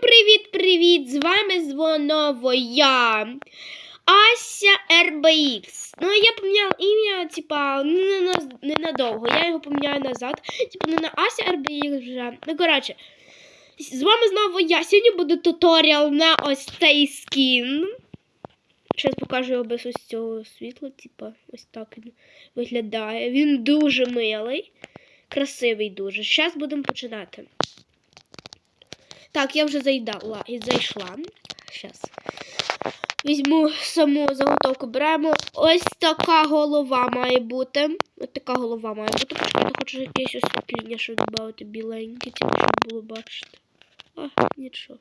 Привіт-привіт! З вами знову я, Ася РБХ. Ну, я поміняла ім'я, типа, на- ненадовго. Я його поміняю назад. Типа, не на Ася РБХ вже. Ну, коротше, з вами знову я. Сьогодні буде туторіал на ось цей скін. Зараз покажу його без ось цього світла, типа, ось так він виглядає. Він дуже милий, красивий дуже. Зараз будемо починати. Так, я вже зайдала і зайшла. Зараз. Візьму саму заготовку. Беремо. Ось така голова має бути. Ось така голова має бути. Почекайте, хочу якесь освітлення, щоб додати біленьке, типу, щоб було бачити. А, нічого.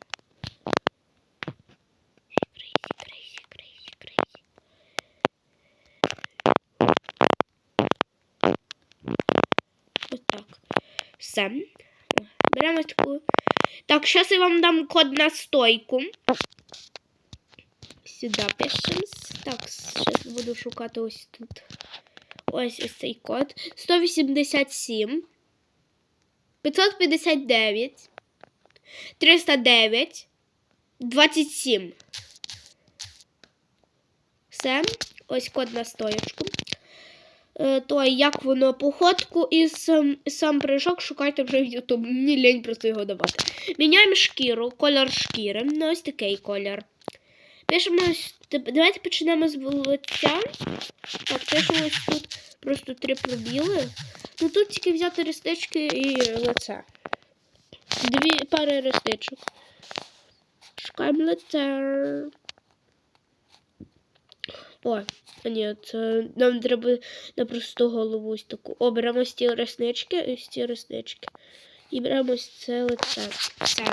Все. Беремо таку. Так, зараз я вам дам код на стойку. Сюди пишемо. Так, зараз буду шукати ось тут. Ось ось цей код. 187. 559. 309. 27. Все. Ось код на стоєчку. Е, То як воно походку і сам, сам прыжок шукайте вже в YouTube. Мені лень просто його давати. Міняємо шкіру, колір шкіри. На ось такий колір. Пишемо Давайте почнемо з лиця. Так, пишемо ось тут просто три пробіли. Ну тут тільки взяти реснички і лице. Дві пари ресничок. Шукаємо лице. О, ні, це нам треба на просту голову ось таку. О, беремо ось ті реснички, ось ці реснички. І беремо ось це лице. Все.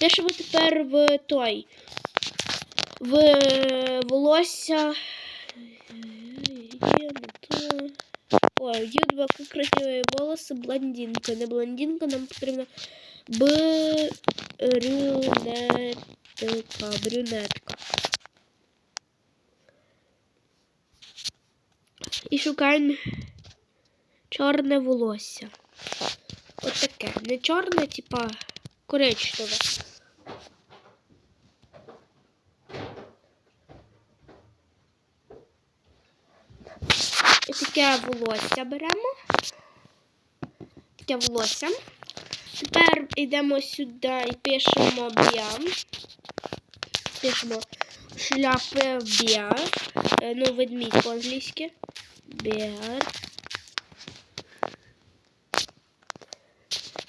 Пишемо тепер в той. В е, волосся. Є. О, Ю2 красиві волоси, блондинка. Не блондинка, нам потрібна брюнетка. Брюнетка. І шукаємо чорне волосся. От таке. Не чорне, типа коричневе. І таке волосся беремо. Таке волосся. Тепер йдемо сюди і пишемо біам. Пишемо шляпи біар. Е, Ну, ведмідь по-англійськи. Біар.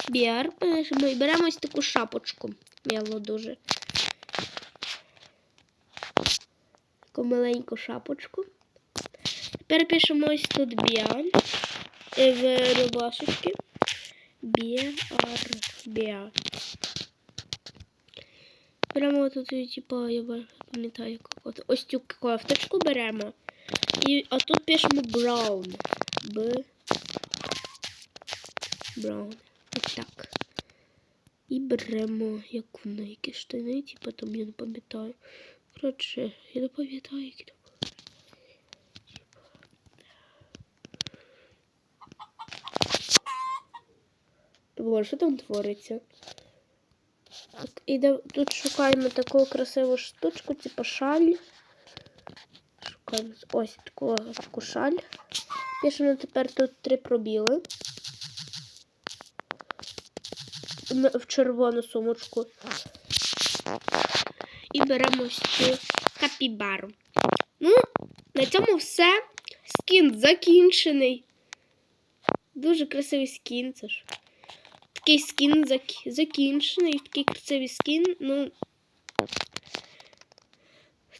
Біар пишемо і беремо ось таку шапочку. Мило дуже. Таку маленьку шапочку. Тепер пишемо ось тут біар. е, В рубашечки. Біар. Біар. Беремо тут, типу, я пам'ятаю, як. Ось цю кофточку беремо. І а тут пишемо brown. Б. Brown. Ось так. І беремо як воно, які штани, типу там я не пам'ятаю. Коротше, я не пам'ятаю, які там. Боже, що там твориться? Іде, тут шукаємо таку красиву штучку, типу шаль. Шукаємо ось таку, таку шаль. Пишемо тепер тут три пробіли. В червону сумочку. І беремо цю капібару. Ну, на цьому все. Скін закінчений. Дуже красивий скін, це ж. Такий скін зак- закінчений, такий красивий скін. Ну.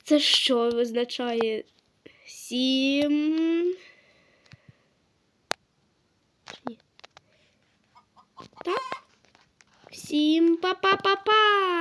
Це що визначає? Сім. Ні. Так? Всім па-па-па-па!